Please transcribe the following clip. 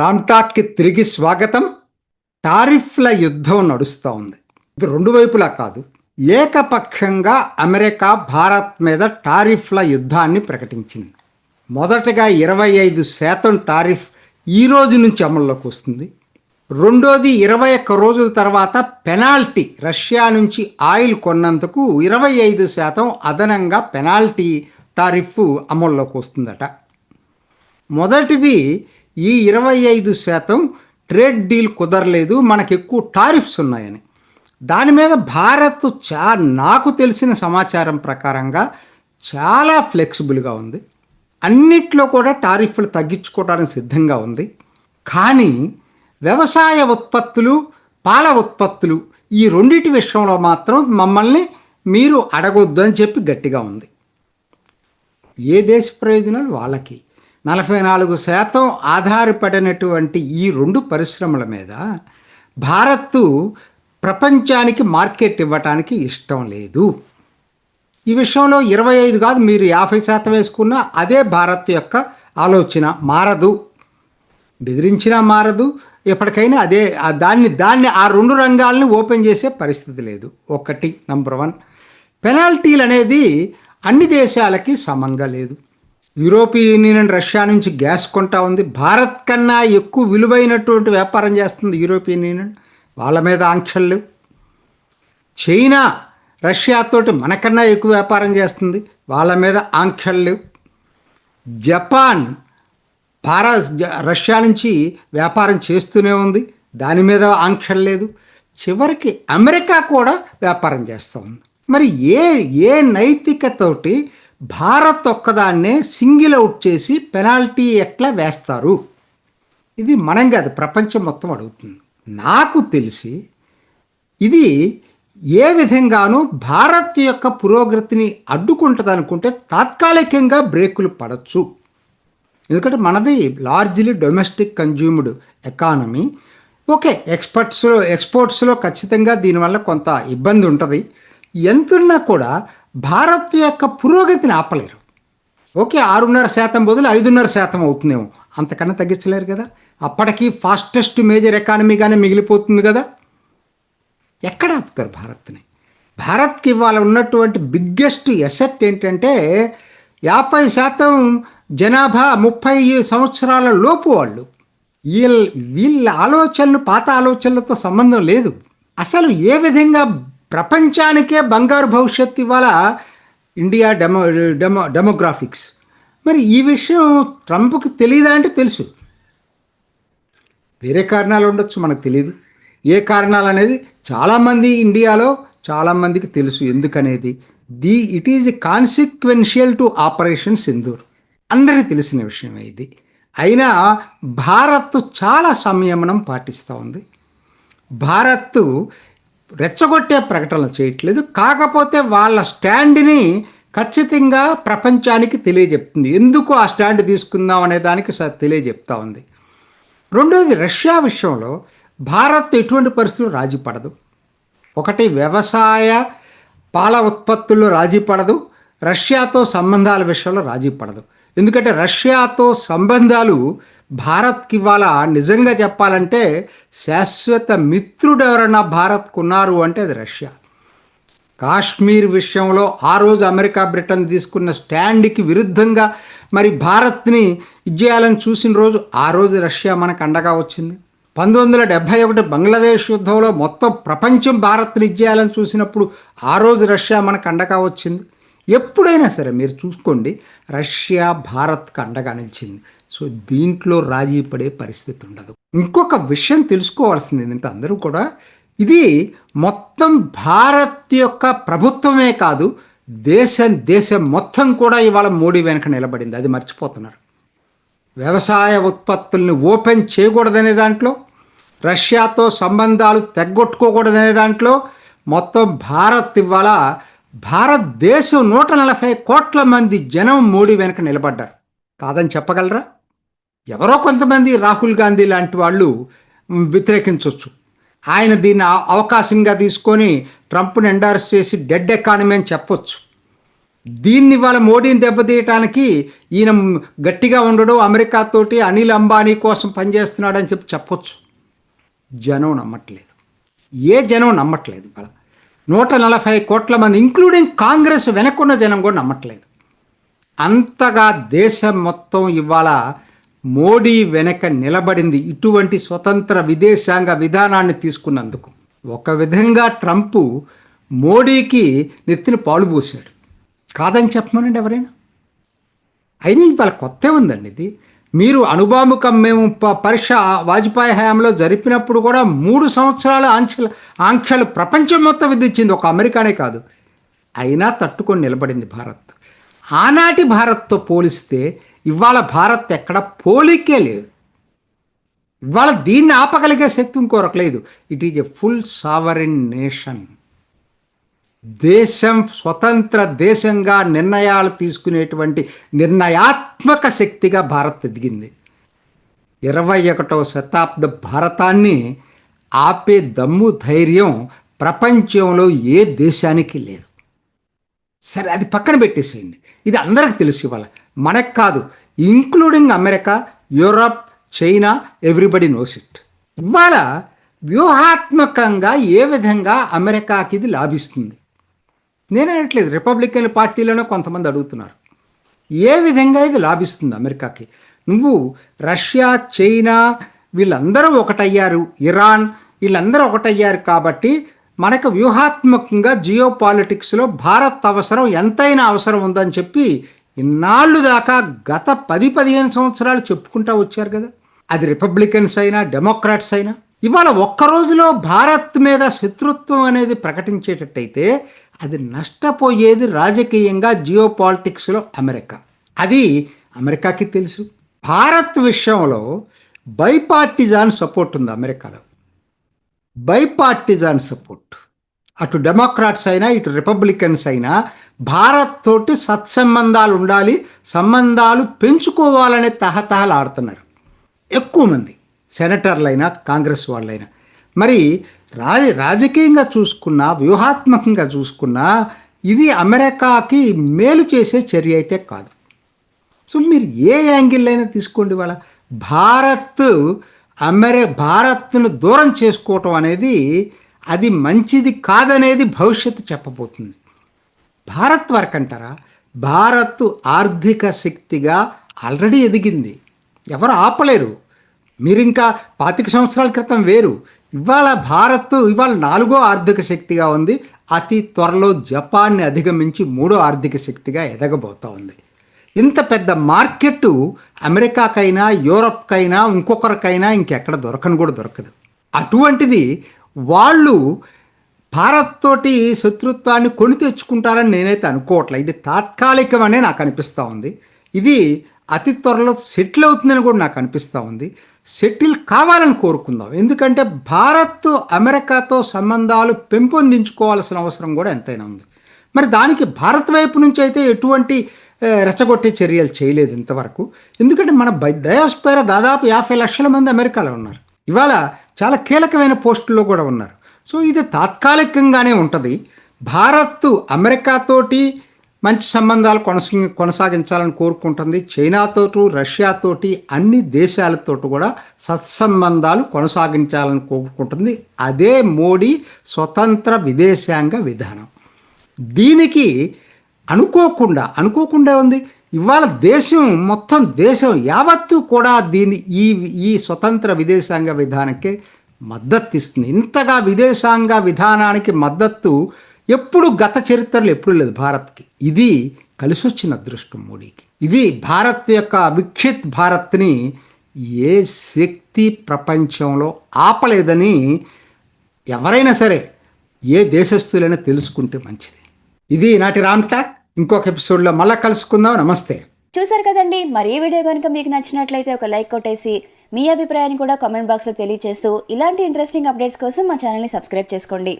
రామ్టాక్కి తిరిగి స్వాగతం. టారిఫ్ల యుద్ధం నడుస్తూ ఉంది. ఇది రెండు వైపులా కాదు. ఏకపక్షంగా అమెరికా భారత్ మీద టారిఫ్ల యుద్ధాన్ని ప్రకటించింది. మొదటగా ఇరవై ఐదు శాతం టారిఫ్ ఈ రోజు నుంచి అమల్లోకి వస్తుంది. రెండోది ఇరవై ఒక్క రోజుల తర్వాత పెనాల్టీ రష్యా నుంచి ఆయిల్ కొన్నందుకు ఇరవై ఐదు శాతం అదనంగా పెనాల్టీ టారిఫ్ అమల్లోకి వస్తుందట. మొదటిది ఈ ఇరవై ఐదు శాతం ట్రేడ్ డీల్ కుదరలేదు మనకు ఎక్కువ టారిఫ్స్ ఉన్నాయని. దాని మీద భారత్ చా నాకు తెలిసిన సమాచారం ప్రకారంగా చాలా ఫ్లెక్సిబుల్గా ఉంది. అన్నిట్లో కూడా టారిఫ్లు తగ్గించుకోవడానికి సిద్ధంగా ఉంది. కానీ వ్యవసాయ ఉత్పత్తులు పాల ఉత్పత్తులు ఈ రెండింటి విషయంలో మాత్రం మమ్మల్ని మీరు అడగొద్దు అని చెప్పి గట్టిగా ఉంది. ఏ దేశ ప్రయోజనాలు? వాళ్ళకి. నలభై నాలుగు శాతం ఆధారపడినటువంటి ఈ రెండు పరిశ్రమల మీద భారత్ ప్రపంచానికి మార్కెట్ ఇవ్వటానికి ఇష్టం లేదు. ఈ విషయంలో ఇరవై ఐదు కాదు మీరు యాభై శాతం వేసుకున్నా అదే భారత్ యొక్క ఆలోచన మారదు. బెదిరించినా మారదు. ఎప్పటికైనా అదే దాన్ని దాన్ని ఆ రెండు రంగాల్ని ఓపెన్ చేసే పరిస్థితి లేదు. ఒకటి నంబర్ వన్. పెనాల్టీలు అనేది అన్ని దేశాలకి సమంగా లేదు. యూరోపియన్ యూనియన్ రష్యా నుంచి గ్యాస్ కొంటా ఉంది. భారత్ కన్నా ఎక్కువ విలువైనటువంటి వ్యాపారం చేస్తుంది యూరోపియన్ యూనియన్. వాళ్ళ మీద ఆంక్షలు లేవు. చైనా రష్యాతోటి మనకన్నా ఎక్కువ వ్యాపారం చేస్తుంది. వాళ్ళ మీద ఆంక్షలు లేవు. జపాన్ భారత్ రష్యా నుంచి వ్యాపారం చేస్తూనే ఉంది. దాని మీద ఆంక్షలు లేదు. చివరికి అమెరికా కూడా వ్యాపారం చేస్తూ ఉంది. మరి ఏ ఏ నైతికతోటి భారత్ ఒక్కదాన్నే సింగిల్ అవుట్ చేసి పెనాల్టీ ఎట్లా వేస్తారు? ఇది మనం కాదు ప్రపంచం మొత్తం అడుగుతుంది. నాకు తెలిసి ఇది ఏ విధంగానూ భారత్ యొక్క పురోగతిని అడ్డుకుంటుంది అనుకుంటే తాత్కాలికంగా బ్రేకులు పడచ్చు. ఎందుకంటే మనది largely domestic consumed economy. Okay ఎక్స్పర్ట్స్లో ఎక్స్పోర్ట్స్లో ఖచ్చితంగా దీనివల్ల కొంత ఇబ్బంది ఉంటుంది. ఎంతున్నా కూడా భారత్ యొక్క పురోగతిని ఆపలేరు. ఓకే ఆరున్నర శాతం బదులు ఐదున్నర శాతం అవుతుందేమో. అంతకన్నా తగ్గించలేరు కదా. అప్పటికీ ఫాస్టెస్ట్ మేజర్ ఎకానమీగానే మిగిలిపోతుంది కదా. ఎక్కడ ఆపుతారు భారత్ని? భారత్కి ఇవాళ ఉన్నటువంటి బిగ్గెస్ట్ ఎసెట్ ఏంటంటే యాభై శాతం జనాభా ముప్పై సంవత్సరాల లోపు వాళ్ళు. వీళ్ళ వీళ్ళ ఆలోచనలు పాత ఆలోచనలతో సంబంధం లేదు. అసలు ఏ విధంగా ప్రపంచానికే బంగారు భవిష్యత్తు ఇవాళ ఇండియా డెమో డెమో డెమోగ్రాఫిక్స్? మరి ఈ విషయం ట్రంప్కి తెలియదా అంటే తెలుసు. వేరే కారణాలు ఉండొచ్చు మనకు తెలియదు ఏ కారణాలు అనేది చాలామంది ఇండియాలో చాలామందికి తెలుసు. ఎందుకనేది? The it is consequential to operation Sindoor. అందరికీ తెలిసిన విషయం ఇది. అయినా భారత్ చాలా సంయమనం పాటిస్తూ ఉంది. భారత్ రెచ్చగొట్టే ప్రకటనలు చేయట్లేదు. కాకపోతే వాళ్ళ స్టాండ్ని ఖచ్చితంగా ప్రపంచానికి తెలియజెప్తుంది. ఎందుకు ఆ స్టాండ్ తీసుకుందాం అనే దానికి తెలియజెప్తా ఉంది. రెండోది రష్యా విషయంలో భారత్ ఎటువంటి పరిస్థితులు రాజీ పడదు. ఒకటి వ్యవసాయ పాల ఉత్పత్తుల్లో రాజీ పడదు. రష్యాతో సంబంధాల విషయంలో రాజీ పడదు. ఎందుకంటే రష్యాతో సంబంధాలు భారత్కి ఇవాళ నిజంగా చెప్పాలంటే శాశ్వత మిత్రుడు ఎవరన్నా భారత్కు ఉన్నారు అంటే అది రష్యా. కాశ్మీర్ విషయంలో ఆ రోజు అమెరికా బ్రిటన్ తీసుకున్న స్టాండ్కి విరుద్ధంగా మరి భారత్ని ఇచ్చేయాలని చూసిన రోజు ఆ రోజు రష్యా మనకు అండగా వచ్చింది. పంతొమ్మిది వందల డెబ్భై ఒకటి బంగ్లాదేశ్ యుద్ధంలో మొత్తం ప్రపంచం భారత్ని ఇచ్చేయాలని చూసినప్పుడు ఆ రోజు రష్యా మనకు అండగా వచ్చింది. ఎప్పుడైనా సరే మీరు చూసుకోండి రష్యా భారత్ అండగా నిలిచింది. సో దీంట్లో రాజీ పడే పరిస్థితి ఉండదు. ఇంకొక విషయం తెలుసుకోవాల్సింది ఏంటంటే అందరూ కూడా ఇది మొత్తం భారత్ యొక్క ప్రభుత్వమే కాదు దేశం దేశం మొత్తం కూడా ఇవాళ మోడీ వెనక నిలబడింది. అది మర్చిపోతున్నారు. వ్యవసాయ ఉత్పత్తుల్ని ఓపెన్ చేయకూడదనే దాంట్లో రష్యాతో సంబంధాలు తెగ్గొట్టుకోకూడదనే దాంట్లో మొత్తం భారత్ ఇవాళ భారతదేశం నూట నలభై కోట్ల మంది జనం మోడీ వెనక నిలబడ్డారు. కాదని చెప్పగలరా? ఎవరో కొంతమంది రాహుల్ గాంధీ లాంటి వాళ్ళు వ్యతిరేకించవచ్చు ఆయన దీన్ని అవ- అవకాశంగా తీసుకొని ట్రంప్ని ఎండార్స్ చేసి డెడ్ ఎకానమీ అని చెప్పొచ్చు. దీన్ని వాళ్ళ మోడీని దెబ్బతీయటానికి ఈయన గట్టిగా ఉండడం అమెరికాతోటి అనిల్ అంబానీ కోసం పనిచేస్తున్నాడని చెప్పి చెప్పొచ్చు. జనం నమ్మట్లేదు. ఏ జనం నమ్మట్లేదు వాళ్ళ నూట నలభై కోట్ల మంది ఇంక్లూడింగ్ కాంగ్రెస్ వెనక్కున్న జనం కూడా నమ్మట్లేదు. అంతగా దేశం మొత్తం ఇవాళ మోడీ వెనక నిలబడింది ఇటువంటి స్వతంత్ర విదేశాంగ విధానాన్ని తీసుకున్నందుకు. ఒక విధంగా ట్రంప్ మోడీకి నెత్తిన పాలు పోశాడు. కాదని చెప్పమనండి ఎవరైనా? అయినా ఇవాళ కొత్త ఉందండి ఇది? మీరు అణుబాముకం మేము ప- పరీక్ష వాజ్పేయి హయాంలో జరిపినప్పుడు కూడా మూడు సంవత్సరాల ఆంక్షలు ఆంక్షలు ప్రపంచం మొత్తం విధించింది. ఒక అమెరికానే కాదు. అయినా తట్టుకొని నిలబడింది భారత్. ఆనాటి భారత్తో పోలిస్తే ఇవాళ భారత్ ఎక్కడ పోలికే లేదు. ఇవాళ దీన్ని ఆపగలిగే శక్తి ఇంకొరకు లేదు. It is a full sovereign nation దేశం స్వతంత్ర దేశంగా నిర్ణయాలు తీసుకునేటువంటి నిర్ణయాత్మక శక్తిగా భారత్ ఎదిగింది. ఇరవై ఒకటవ శతాబ్ద భారతాన్ని ఆపే దమ్ము ధైర్యం ప్రపంచంలో ఏ దేశానికి లేదు. సరే అది పక్కన పెట్టేసేయండి. ఇది అందరికి తెలుసు ఇవాళ మనకు కాదు including America Europe China everybody knows it. ఇవాళ వ్యూహాత్మకంగా ఏ విధంగా అమెరికాకి ఇది లాభిస్తుంది? నేను అనట్లేదు. రిపబ్లికన్ పార్టీలోనే కొంతమంది అడుగుతున్నారు. ఏ విధంగా ఇది లాభిస్తుంది అమెరికాకి? నువ్వు రష్యా చైనా వీళ్ళందరూ ఒకటయ్యారు. ఇరాన్ వీళ్ళందరూ ఒకటయ్యారు కాబట్టి మనకు వ్యూహాత్మకంగా జియో పాలిటిక్స్లో భారత్ అవసరం ఎంతైనా అవసరం ఉందని చెప్పి ఇన్నాళ్ళు దాకా గత పది పదిహేను సంవత్సరాలు చెప్పుకుంటా వచ్చారు కదా. అది రిపబ్లికన్స్ అయినా డెమోక్రాట్స్ అయినా. ఇవాళ ఒక్క రోజులో భారత్ మీద శత్రుత్వం అనేది ప్రకటించేటట్టయితే అది నష్టపోయేది రాజకీయంగా జియో పాలిటిక్స్లో అమెరికా. అది అమెరికాకి తెలుసు. భారత్ విషయంలో బైపార్టిజాన్ సపోర్ట్ ఉంది అమెరికాలో. Bipartisan support. అటు డెమోక్రాట్స్ అయినా ఇటు రిపబ్లికన్స్ అయినా భారత్ తోటి సత్సంబంధాలు ఉండాలి సంబంధాలు పెంచుకోవాలనే తహతహలు ఆడుతున్నారు ఎక్కువ మంది సెనేటర్లైనా కాంగ్రెస్ వాళ్ళైనా. మరి రాజ రాజకీయంగా చూసుకున్నా వ్యూహాత్మకంగా చూసుకున్నా ఇది అమెరికాకి మేలు చేసే చర్య అయితే కాదు. సో మీరు ఏ యాంగిల్ అయినా తీసుకోండి వాళ్ళ భారత్ అమెరి భారత్ను దూరం చేసుకోవటం అనేది అది మంచిది కాదనేది భవిష్యత్తు చెప్పబోతుంది. భారత్ వరకు అంటారా? భారత్ ఆర్థిక శక్తిగా ఆల్రెడీ ఎదిగింది. ఎవరు ఆపలేరు. మీరు ఇంకా పాతిక సంవత్సరాల క్రితం వేరు. ఇవాళ భారత్ ఇవాళ నాలుగో ఆర్థిక శక్తిగా ఉంది. అతి త్వరలో జపాన్ని అధిగమించి మూడో ఆర్థిక శక్తిగా ఎదగబోతూ ఉంది ఇంత పెద్ద మార్కెట్ అమెరికాకైనా యూరప్కైనా ఇంకొకరికైనా ఇంకెక్కడ దొరకని కూడా దొరకదు. అటువంటిది వాళ్ళు భారత్ తోటి శత్రుత్వాన్ని కొని తెచ్చుకుంటారని నేనైతే అనుకోవట్లేదు ఇది తాత్కాలికమనే నాకు అనిపిస్తూ ఉంది. ఇది అతి త్వరలో సెటిల్ అవుతుందని కూడా నాకు అనిపిస్తూ ఉంది. సెటిల్ కావాలని కోరుకుందాం. ఎందుకంటే భారత్ అమెరికాతో సంబంధాలు పెంపొందించుకోవాల్సిన అవసరం కూడా ఎంతైనా ఉంది. మరి దానికి భారత్ వైపు నుంచి అయితే ఎటువంటి రెచ్చగొట్టే చర్యలు చేయలేదు ఇంతవరకు. ఎందుకంటే మన డయోస్పైరా దాదాపు యాభై లక్షల మంది అమెరికాలో ఉన్నారు. ఇవాళ చాలా కీలకమైన పోస్టుల్లో కూడా ఉన్నారు. సో ఇది తాత్కాలికంగానే ఉంటుంది. భారత్ అమెరికాతోటి మంచి సంబంధాలు కొనసా కొనసాగించాలని కోరుకుంటుంది. చైనాతోటి రష్యాతోటి అన్ని దేశాలతోటి కూడా సత్సంబంధాలు కొనసాగించాలని కోరుకుంటుంది. అదే మోడీ స్వతంత్ర విదేశాంగ విధానం. దీనికి అనుకోకుండా అనుకోకుండా ఉంది. ఇవాళ దేశం మొత్తం దేశం యావత్తు కూడా దీని ఈ ఈ స్వతంత్ర విదేశాంగ విధానానికి మద్దతు ఇస్తుంది ఇంతగా విదేశాంగ విధానానికి మద్దతు ఎప్పుడు గత చరిత్రలు ఎప్పుడు లేదు భారత్కి. ఇది కలిసి వచ్చిన అదృష్టం మోడీకి. ఇది భారత్ యొక్క విక్షిత్ భారత్ని ఏ శక్తి ప్రపంచంలో ఆపలేదని ఎవరైనా సరే ఏ దేశస్థులైనా తెలుసుకుంటే మంచిది. ఇది నాటి రామ్ టాక్. ఇంకొక ఎపిసోడ్లో మళ్ళీ కలుసుకుందాం. నమస్తే. చూసారు కదండి మరి ఈ వీడియో కనుక మీకు నచ్చినట్లయితే ఒక లైక్ కొట్టేసి మీ అభిప్రాయాన్ని కూడా కామెంట్ బాక్స్లో తెలియజేస్తూ ఇలాంటి ఇంట్రెస్టింగ్ అప్డేట్స్ కోసం మా ఛానల్ని సబ్స్క్రైబ్ చేసుకోండి.